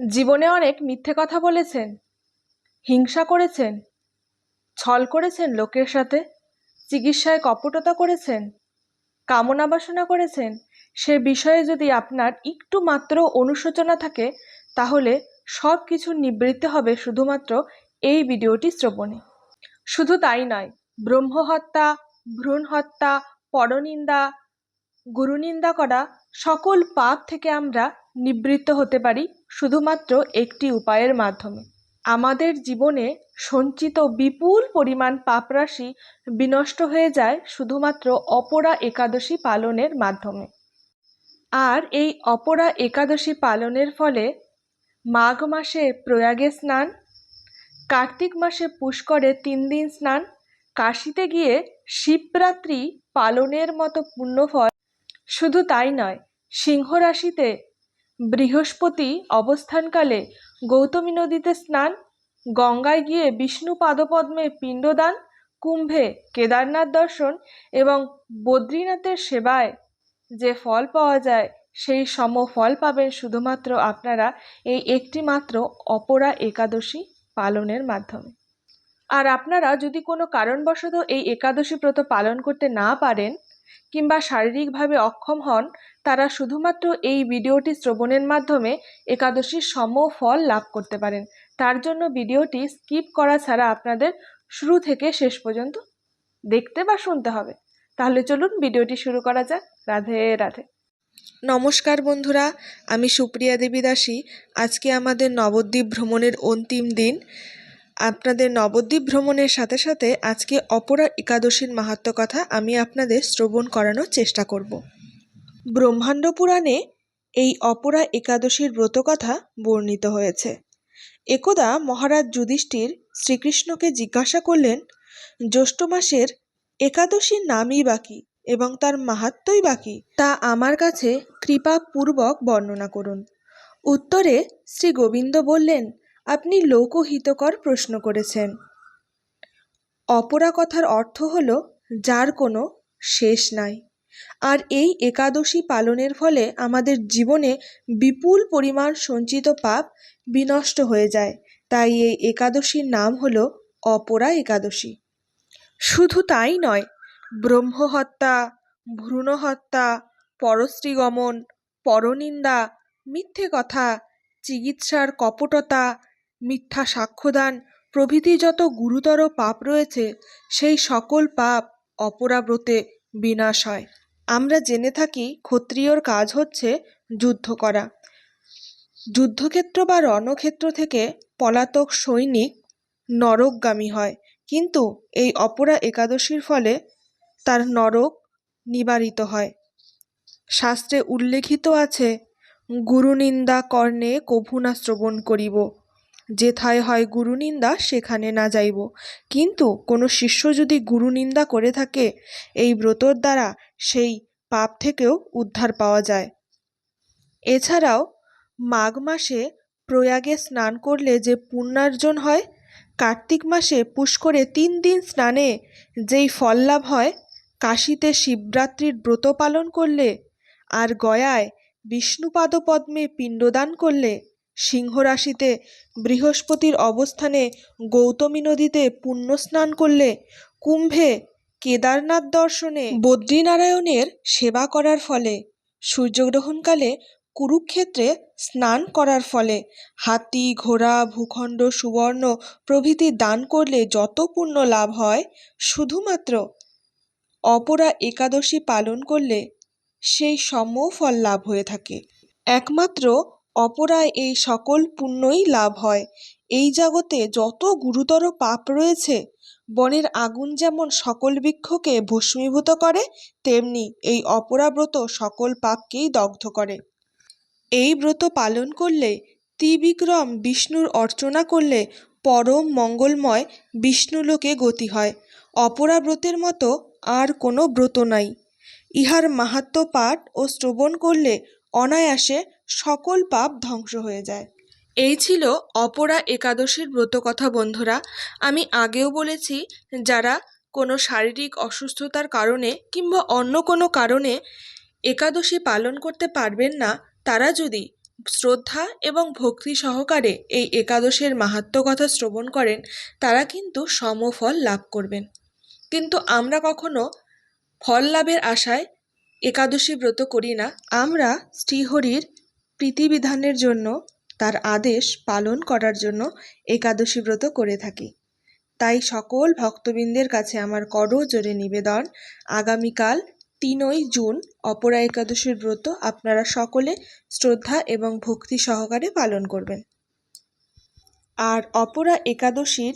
জীবনে অনেক মিথ্যে কথা বলেছেন, হিংসা করেছেন, ছল করেছেন লোকের সাথে, চিকিৎসায় কপটতা করেছেন, কামনা বাসনা করেছেন। সে বিষয়ে যদি আপনার একটু মাত্র অনুশোচনা থাকে, তাহলে সব কিছু নিবৃত্ত হবে শুধুমাত্র এই ভিডিওটি শ্রবণে। শুধু তাই নয়, ব্রহ্মহত্যা ভ্রূণ হত্যা পরনিন্দা, গুরুনিন্দা করা সকল পাপ থেকে আমরা নিবৃত্ত হতে পারি শুধুমাত্র একটি উপায়ের মাধ্যমে। আমাদের জীবনে সঞ্চিত বিপুল পরিমাণ পাপরাশি বিনষ্ট হয়ে যায় শুধুমাত্র অপরা একাদশী পালনের মাধ্যমে। আর এই অপরা একাদশী পালনের ফলে মাঘ মাসে প্রয়াগে স্নান, কার্তিক মাসে পুষ্করে তিন দিন স্নান, কাশিতে গিয়ে শিবরাত্রি পালনের মতো পুণ্যফল শুধু তাই নয়, সিংহ রাশিতে বৃহস্পতি অবস্থানকালে গৌতমী নদীতে স্নান, গঙ্গায় গিয়ে বিষ্ণু পাদপদ্মে পিণ্ডদান, কুম্ভে কেদারনাথ দর্শন এবং বদ্রীনাথের সেবায় যে ফল পাওয়া যায়, সেই সম ফল পাবেন শুধুমাত্র আপনারা এই একটি মাত্র অপরা একাদশী পালনের মাধ্যমে। আর আপনারা যদি কোনো কারণবশত এই একাদশী ব্রত পালন করতে না পারেন কিংবা শারীরিকভাবে অক্ষম হন তারা শুধুমাত্র এই ভিডিওটি শ্রবণের মাধ্যমে একাদশীর সম ফল লাভ করতে পারেন। তার জন্য ভিডিওটি স্কিপ করা ছাড়া আপনাদের শুরু থেকে শেষ পর্যন্ত দেখতে বা শুনতে হবে। তাহলে চলুন ভিডিওটি শুরু করা যাক। রাধে রাধে। নমস্কার বন্ধুরা, আমি সুপ্রিয়া দেবী দাসী আজকে আমাদের নবদ্বীপ ভ্রমণের অন্তিম দিন। আপনাদের নবদ্বীপ ভ্রমণের সাথে সাথে আজকে অপরা একাদশীর মাহাত্ম কথা আমি আপনাদের শ্রবণ করানোর চেষ্টা করব। ব্রহ্মাণ্ড পুরাণে এই অপরা একাদশীর ব্রতকথা বর্ণিত হয়েছে। একদা মহারাজ যুধিষ্ঠির শ্রীকৃষ্ণকে জিজ্ঞাসা করলেন, জ্যৈষ্ঠ মাসের একাদশীর নামই বাকি এবং তার মাহাত্মই বাকি তা আমার কাছে কৃপাপূর্বক বর্ণনা করুন। উত্তরে শ্রী গোবিন্দ বললেন, আপনি লোকহিতকর প্রশ্ন করেছেন। অপরা কথার অর্থ হল, যার কোনো শেষ নাই। আর এই একাদশী পালনের ফলে আমাদের জীবনে বিপুল পরিমাণ সঞ্চিত পাপ বিনষ্ট হয়ে যায়। তাই এই একাদশীর নাম হল অপরা একাদশী। শুধু তাই নয়, ব্রহ্মহত্যা, ভ্রূণহত্যা, পরশ্রীগমন, পরনিন্দা, মিথ্যে কথা, চিকিৎসার কপটতা, মিথ্যা সাক্ষ্যদান প্রভৃতি যত গুরুতর পাপ রয়েছে, সেই সকল পাপ অপরাব্রতে বিনাশ হয়। আমরা জেনে থাকি ক্ষত্রিয়র কাজ হচ্ছে যুদ্ধ করা। যুদ্ধক্ষেত্র বা রণক্ষেত্র থেকে পলাতক সৈনিক নরকগামী হয়, কিন্তু এই অপরা একাদশীর ফলে তার নরক নিবারিত হয়। শাস্ত্রে উল্লেখিত আছে, গুরুনিন্দা কর্ণে কভু না শ্রবণ করিব। যেথায় হয় গুরুনিন্দা, সেখানে না যাইব। কিন্তু কোনো শিষ্য যদি গুরুনিন্দা করে থাকে, এই ব্রতর দ্বারা সেই পাপ থেকেও উদ্ধার পাওয়া যায়। এছাড়াও, মাঘ মাসে প্রয়াগে স্নান করলে যে পুণ্যার্জন হয়, কার্তিক মাসে পুষ্করে তিন দিন স্নানে যেই ফল লাভ হয়, কাশীতে শিবরাত্রির ব্রত পালন করলে আর গয়ায় বিষ্ণুপাদ পদ্মে পিণ্ডদান করলে সিংহ রাশিতে বৃহস্পতির অবস্থানে গৌতমী নদীতে পুণ্য স্নান করলে কুম্ভে কেদারনাথ দর্শনে বদ্রীনারায়ণের সেবা করার ফলে, সূর্যগ্রহণকালে কুরুক্ষেত্রে স্নান করার ফলে, হাতি, ঘোড়া, ভূখণ্ড, সুবর্ণ প্রভৃতি দান করলে যত পুণ্য লাভ হয়, শুধুমাত্র অপরা একাদশী পালন করলে সেই সম ফল লাভ হয়ে থাকে। একমাত্র অপরায় এই সকল পুণ্যই লাভ হয়। এই জগতে যত গুরুতর পাপ রয়েছে, বনের আগুন যেমন সকল বৃক্ষকে ভস্মীভূত করে, তেমনি এই অপরাব্রত সকল পাপকেই দগ্ধ করে। এই ব্রত পালন করলে, ত্রিবিক্রম বিষ্ণুর অর্চনা করলে পরম মঙ্গলময় বিষ্ণুলোকে গতি হয়। অপরা ব্রতের মতো আর কোনো ব্রত নাই। ইহার মাহাত্ম পাঠ ও শ্রবণ করলে অনায়াসে সকল পাপ ধ্বংস হয়ে যায়। এই ছিল অপরা একাদশীর ব্রত কথা বন্ধুরা। আমি আগেও বলেছি, যারা কোনো শারীরিক অসুস্থতার কারণে কিংবা অন্য কোনো কারণে একাদশী পালন করতে পারবেন না, তারা যদি শ্রদ্ধা এবং ভক্তি সহকারে এই একাদশের মাহাত্ম্য কথা শ্রবণ করেন, তারা কিন্তু সমফল লাভ করবেন। কিন্তু আমরা কখনো ফল লাভের আশায় একাদশী ব্রত করি না। আমরা শ্রীহরির প্রীতিবিধানের জন্য তার আদেশ পালন করার জন্য একাদশী ব্রত করে থাকি। তাই সকল ভক্তবৃন্দের কাছে আমার করজোরে নিবেদন। আগামীকাল তিনই জুন অপরা একাদশীর ব্রত আপনারা সকলে শ্রদ্ধা এবং ভক্তি সহকারে পালন করবেন। আর অপরা একাদশীর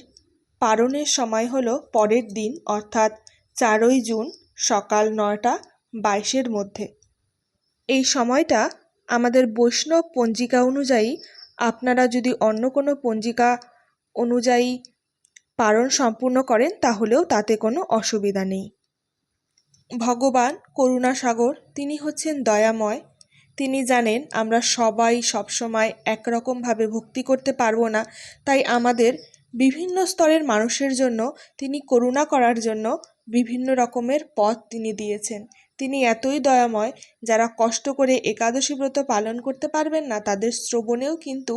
পালনের সময় হলো পরের দিন, অর্থাৎ চারই জুন সকাল নটা বাইশের মধ্যে। এই সময়টা আমাদের বৈষ্ণব পঞ্জিকা অনুযায়ী আপনারা যদি অন্য কোনো পঞ্জিকা অনুযায়ী পালন সম্পূর্ণ করেন, তাহলেও তাতে কোনো অসুবিধা নেই। ভগবান করুণাসাগর, তিনি হচ্ছেন দয়াময়। তিনি জানেন আমরা সবাই সবসময় একরকমভাবে ভক্তি করতে পারব না, তাই আমাদের বিভিন্ন স্তরের মানুষের জন্য তিনি করুণা করার জন্য বিভিন্ন রকমের পথ তিনি দিয়েছেন। তিনি এতই দয়াময়, যারা কষ্ট করে একাদশী ব্রত পালন করতে পারবেন না, তাদের শ্রবণেও কিন্তু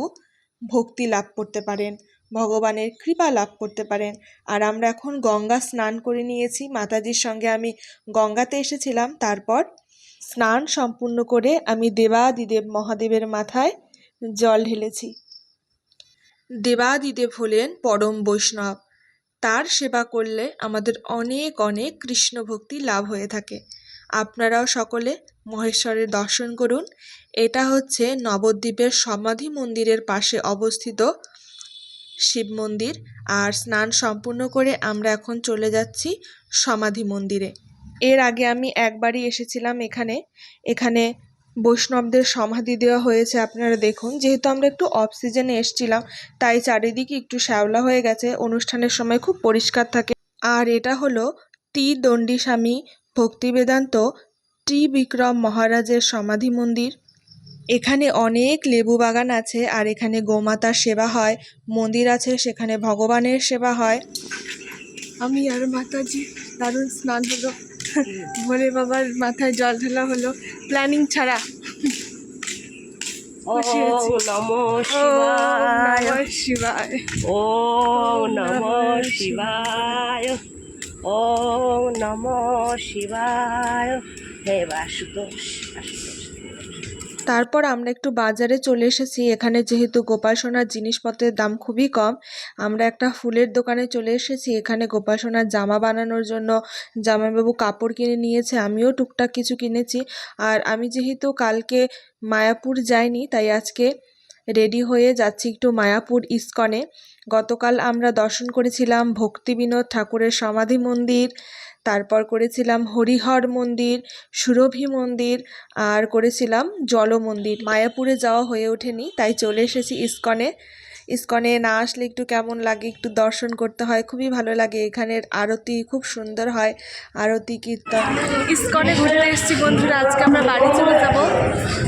ভক্তি লাভ করতে পারেন, ভগবানের কৃপা লাভ করতে পারেন। আর আমরা এখন গঙ্গা স্নান করে নিয়েছি। মাতাজির সঙ্গে আমি গঙ্গাতে এসেছিলাম। তারপর স্নান সম্পূর্ণ করে আমি দেবাদিদেব মহাদেবের মাথায় জল ঢেলেছি। দেবাদিদেব হলেন পরম বৈষ্ণব। তার সেবা করলে আমাদের অনেক অনেক কৃষ্ণ ভক্তি লাভ হয়ে থাকে। আপনারাও সকলে মহেশ্বরের দর্শন করুন। এটা হচ্ছে নবদ্বীপের সমাধি মন্দিরের পাশে অবস্থিত শিব মন্দির। আর স্নান সম্পূর্ণ করে আমরা এখন চলে যাচ্ছি সমাধি মন্দিরে। এর আগে আমি একবারই এসেছিলাম এখানে। এখানে বৈষ্ণবদের সমাধি দেওয়া হয়েছে আপনারা দেখুন। যেহেতু আমরা একটু অফ সিজনে এসছিলাম, তাই চারিদিকে একটু শ্যাওলা হয়ে গেছে। অনুষ্ঠানের সময় খুব পরিষ্কার থাকে। আর এটা হলো টি দণ্ডী স্বামী ভক্তিবেদান্ত টি. বিক্রম মহারাজের সমাধি মন্দির। এখানে অনেক লেবু বাগান আছে আর এখানে গোমাতার সেবা হয় মন্দির আছে সেখানে ভগবানের সেবা হয়। আমি আর মাতাজি দারুণ স্নান হলো। ভোলে বাবার মাথায় জল ঢালা হলো। প্ল্যানিং ছাড়া। শিবায়। ও নম শিবায়। ও নম শিবায়। হে আশুতোষ তারপর আমরা একটু বাজারে চলে এসেছি। এখানে যেহেতু গোপাল সোনার জিনিসপত্রের দাম খুবই কম, আমরা একটা ফুলের দোকানে চলে এসেছি। এখানে গোপাল সোনার জামা বানানোর জন্য জামাইবাবু কাপড় কিনে নিয়েছে, আমিও টুকটাক কিছু কিনেছি। আর আমি যেহেতু কালকে মায়াপুর যাইনি, তাই আজকে রেডি হয়ে যাচ্ছি একটু মায়াপুর ইস্কনে। গতকাল আমরা দর্শন করেছিলাম ভক্তি বিনোদ ঠাকুরের সমাধি মন্দির, তারপর করেছিলাম হরিহর মন্দির, সুরভি মন্দির, আর করেছিলাম জল মন্দির। মায়াপুরে যাওয়া হয়ে ওঠেনি, তাই চলে এসেছি ইস্কনে। ইস্কনে না আসলে একটু কেমন লাগে, একটু দর্শন করতে হয়, খুবই ভালো লাগে। এখানের আরতি খুব সুন্দর হয়, আরতি, কীর্তন। ইস্কনে ঘুরতে এসেছি বন্ধুরা, আজকে আমরা বাড়ি চলে যাব।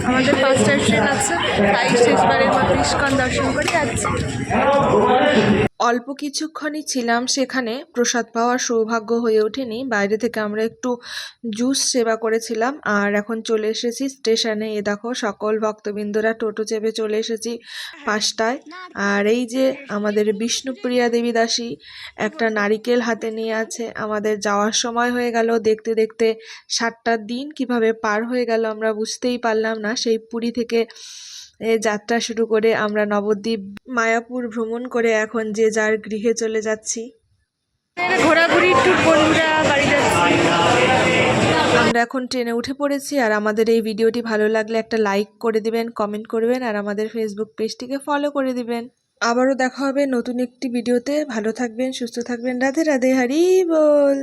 আমাদের পাঁচটার ট্রেন আছে, তাই শেষবারের মতো ইস্কন দর্শন করে যাচ্ছি। অল্প কিছুক্ষণই ছিলাম সেখানে। প্রসাদ পাওয়ার সৌভাগ্য হয়ে ওঠেনি। বাইরে থেকে আমরা একটু জুস সেবা করেছিলাম আর এখন চলে এসেছি স্টেশনে। এ দেখো, সকল ভক্তবৃন্দরা টোটো চেপে চলে এসেছি পাঁচটায়। আর এই যে আমাদের বিষ্ণুপ্রিয়া দেবী দাসী একটা নারিকেল হাতে নিয়ে আছে। আমাদের যাওয়ার সময় হয়ে গেল। দেখতে দেখতে সাতটার দিন। কীভাবে পার হয়ে গেল আমরা বুঝতেই পারলাম না। সেই পুরী থেকে যাত্রা শুরু করে আমরা নবদ্বীপ মায়াপুর ভ্রমণ করে এখন যে যার গৃহে চলে যাচ্ছি। ঘোরাঘুরির ট্যুর বন্ধুরা বাড়ি আমরা এখন ট্রেনে উঠে পড়েছি আর আমাদের এই ভিডিওটি ভালো লাগলে একটা লাইক করে দিবেন কমেন্ট করবেন আর আমাদের ফেসবুক পেজটিকে ফলো করে দিবেন। আবারও দেখা হবে নতুন একটি ভিডিওতে। ভালো থাকবেন সুস্থ থাকবেন। রাধে রাধে হারি বল।